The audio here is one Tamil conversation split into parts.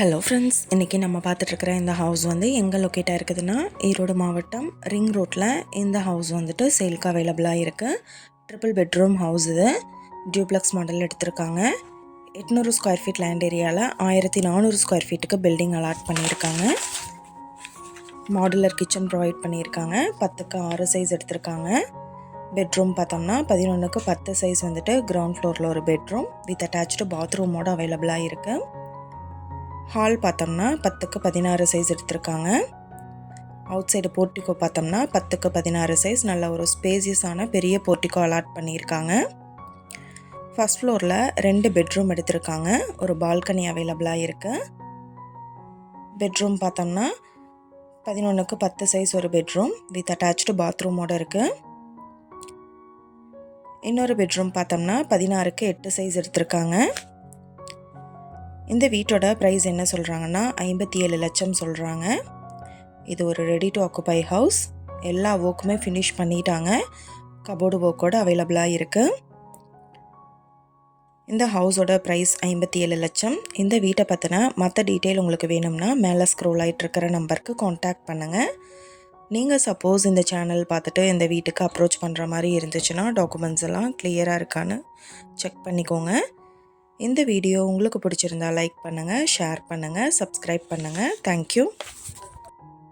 ஹலோ ஃப்ரெண்ட்ஸ் இன்றைக்கி நம்ம பார்த்துட்ருக்குற இந்த ஹவுஸ் வந்து எங்கே லொக்கேட்டாக இருக்குதுன்னா ஈரோடு மாவட்டம் ரிங் ரோட்டில் இந்த ஹவுஸ் வந்துட்டு சேல்க்கு அவைலபிளாக இருக்குது ட்ரிபிள் பெட்ரூம் ஹவுஸ் இது. டியூப்ளக்ஸ் மாடல் எடுத்திருக்காங்க. எட்நூறு ஸ்கொயர் ஃபீட் லேண்ட் ஏரியாவில் ஆயிரத்தி நானூறு ஸ்கொயர் ஃபீட்டுக்கு பில்டிங் அலாட் பண்ணியிருக்காங்க. மாடுலர் கிச்சன் ப்ரொவைட் பண்ணியிருக்காங்க. பத்துக்கு ஆறு சைஸ் எடுத்திருக்காங்க. பெட்ரூம் பார்த்தோம்னா பதினொன்றுக்கு பத்து சைஸ் வந்துட்டு கிரவுண்ட் ஃப்ளோரில் ஒரு பெட்ரூம் வித் அட்டாச்சு பாத்ரூமோட அவைலபிளாக இருக்குது ஹால் பார்த்தோம்னா பத்துக்கு பதினாறு சைஸ் எடுத்திருக்காங்க. அவுட் சைடு போர்ட்டிகோ பார்த்தோம்னா பத்துக்கு பதினாறு சைஸ் நல்ல ஒரு ஸ்பேசியஸான பெரிய போர்ட்டிகோ அலாட் பண்ணியிருக்காங்க. ஃபஸ்ட் ஃப்ளோரில் ரெண்டு பெட்ரூம் எடுத்திருக்காங்க. ஒரு பால்கனி அவைலபிளாக இருக்குது பெட்ரூம் பார்த்தோம்னா பதினொன்றுக்கு பத்து சைஸ் ஒரு பெட்ரூம் வித் அட்டாச்சு பாத்ரூமோடு இருக்குது இன்னொரு பெட்ரூம் பார்த்தோம்னா பதினாறுக்கு எட்டு சைஸ் எடுத்திருக்காங்க. இந்த வீட்டோட ப்ரைஸ் என்ன சொல்கிறாங்கன்னா ஐம்பத்தி ஏழு லட்சம் சொல்கிறாங்க இது ஒரு ரெடி டு ஆக்குபை ஹவுஸ் எல்லா ஒர்க்குமே ஃபினிஷ் பண்ணிட்டாங்க. கபோர்டு ஒர்க்கோடு அவைலபிளாக இருக்குது இந்த ஹவுஸோட ப்ரைஸ் ஐம்பத்தி ஏழு லட்சம். இந்த வீட்டை பற்றின மற்ற டீட்டெயில் உங்களுக்கு வேணும்னா மேலே ஸ்க்ரோல் ஆகிட்டுருக்கிற நம்பருக்கு காண்டாக்ட் பண்ணுங்கள் நீங்கள் சப்போஸ் இந்த சேனல் பார்த்துட்டு இந்த வீட்டுக்கு அப்ரோச் பண்ணுற மாதிரி இருந்துச்சுன்னா டாக்குமெண்ட்ஸ் எல்லாம் கிளியராக இருக்கான்னு செக் பண்ணிக்கோங்க. இந்த வீடியோ உங்களுக்கு பிடிச்சிருந்தா லைக் பண்ணுங்கள் ஷேர் பண்ணுங்கள் சப்ஸ்கிரைப் பண்ணுங்கள் தேங்க்யூ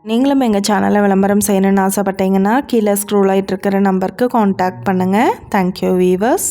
நீங்களும் எங்கள் சேனலை விளம்பரம் செய்யணும்னு ஆசைப்பட்டீங்கன்னா கீழே ஸ்க்ரோல் ஆகிட்டு இருக்கிற நம்பருக்கு காண்டாக்ட் பண்ணுங்கள் தேங்க்யூ வீவர்ஸ்